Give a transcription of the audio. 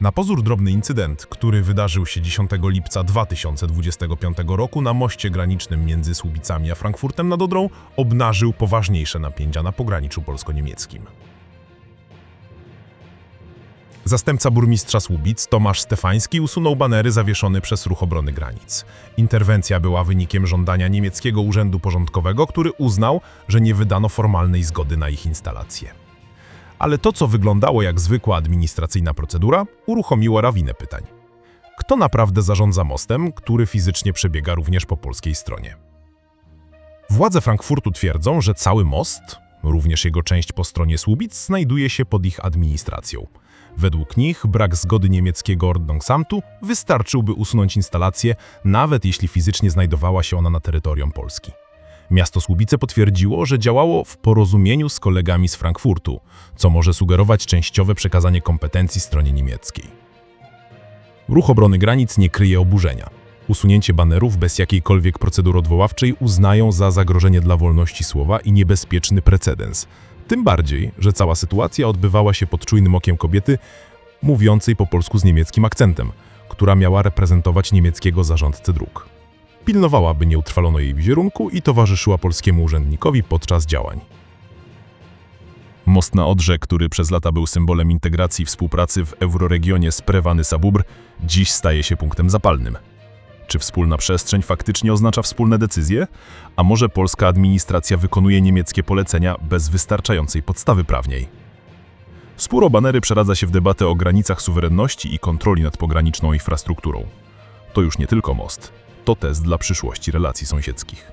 Na pozór drobny incydent, który wydarzył się 10 lipca 2025 roku na moście granicznym między Słubicami a Frankfurtem nad Odrą, obnażył poważniejsze napięcia na pograniczu polsko-niemieckim. Zastępca burmistrza Słubic, Tomasz Stefański, usunął banery zawieszone przez Ruch Obrony Granic. Interwencja była wynikiem żądania niemieckiego urzędu porządkowego, który uznał, że nie wydano formalnej zgody na ich instalację. Ale to, co wyglądało jak zwykła administracyjna procedura, uruchomiło lawinę pytań. Kto naprawdę zarządza mostem, który fizycznie przebiega również po polskiej stronie? Władze Frankfurtu twierdzą, że cały most, również jego część po stronie Słubic, znajduje się pod ich administracją. Według nich brak zgody niemieckiego Ordnungsamtu wystarczyłby usunąć instalację, nawet jeśli fizycznie znajdowała się ona na terytorium Polski. Miasto Słubice potwierdziło, że działało w porozumieniu z kolegami z Frankfurtu, co może sugerować częściowe przekazanie kompetencji stronie niemieckiej. Ruch obrony granic nie kryje oburzenia. Usunięcie banerów bez jakiejkolwiek procedury odwoławczej uznają za zagrożenie dla wolności słowa i niebezpieczny precedens. Tym bardziej, że cała sytuacja odbywała się pod czujnym okiem kobiety mówiącej po polsku z niemieckim akcentem, która miała reprezentować niemieckiego zarządcę dróg. Pilnowała, by nie utrwalono jej wizerunku i towarzyszyła polskiemu urzędnikowi podczas działań. Most na Odrze, który przez lata był symbolem integracji i współpracy w euroregionie sprewany Sabubr, dziś staje się punktem zapalnym. Czy wspólna przestrzeń faktycznie oznacza wspólne decyzje? A może polska administracja wykonuje niemieckie polecenia bez wystarczającej podstawy prawnej? Spór banery przeradza się w debatę o granicach suwerenności i kontroli nad pograniczną infrastrukturą. To już nie tylko most, to test dla przyszłości relacji sąsiedzkich.